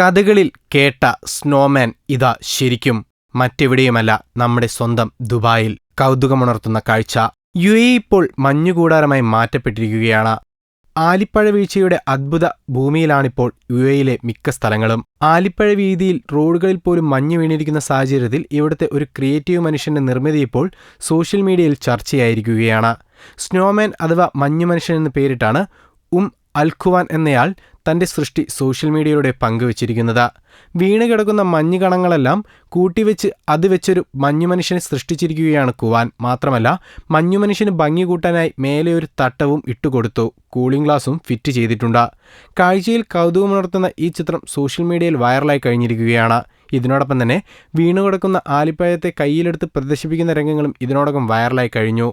കഥകളിൽ കേട്ട സ്നോമാൻ ഇതാ ശരിക്കും. മറ്റെവിടെയുമല്ല നമ്മുടെ സ്വന്തം ദുബായിൽ കൗതുകമുണർത്തുന്ന കാഴ്ച. യു എ ഇപ്പോൾ മഞ്ഞുകൂടാരമായി മാറ്റപ്പെട്ടിരിക്കുകയാണ്. ആലിപ്പഴ വീഴ്ചയുടെ അദ്ഭുത ഭൂമിയിലാണിപ്പോൾ യു എയിലെ മിക്ക സ്ഥലങ്ങളും. ആലിപ്പഴ വീതിയിൽ റോഡുകളിൽ പോലും മഞ്ഞ് വീണിരിക്കുന്ന സാഹചര്യത്തിൽ ഇവിടുത്തെ ഒരു ക്രിയേറ്റീവ് മനുഷ്യന്റെ നിർമ്മിതി ഇപ്പോൾ സോഷ്യൽ മീഡിയയിൽ ചർച്ചയായിരിക്കുകയാണ്. സ്നോമാൻ അഥവാ മഞ്ഞു മനുഷ്യൻ എന്ന് പേരിട്ടാണ് ഉം അൽഖുവാൻ എന്നയാൾ തന്റെ സൃഷ്ടി സോഷ്യൽ മീഡിയയിലൂടെ പങ്കുവച്ചിരിക്കുന്നത്. വീണ് കിടക്കുന്ന മഞ്ഞ് കണങ്ങളെല്ലാം കൂട്ടിവെച്ച് അത് വെച്ചൊരു മഞ്ഞു മനുഷ്യനെ സൃഷ്ടിച്ചിരിക്കുകയാണ് കുവാൻ മാത്രമല്ല മഞ്ഞു മനുഷ്യന് ഭംഗി കൂട്ടാനായി മേലെ ഒരു തട്ടവും ഇട്ടുകൊടുത്തു. കൂളിംഗ് ഗ്ലാസും ഫിറ്റ് ചെയ്തിട്ടുണ്ട്. കാഴ്ചയിൽ കൗതുകമുണർത്തുന്ന ഈ ചിത്രം സോഷ്യൽ മീഡിയയിൽ വൈറലായി കഴിഞ്ഞിരിക്കുകയാണ്. ഇതിനോടൊപ്പം തന്നെ വീണുകിടക്കുന്ന ആലിപ്പായത്തെ കയ്യിലെടുത്ത് പ്രദർശിപ്പിക്കുന്ന രംഗങ്ങളും ഇതിനോടകം വൈറലായി കഴിഞ്ഞു.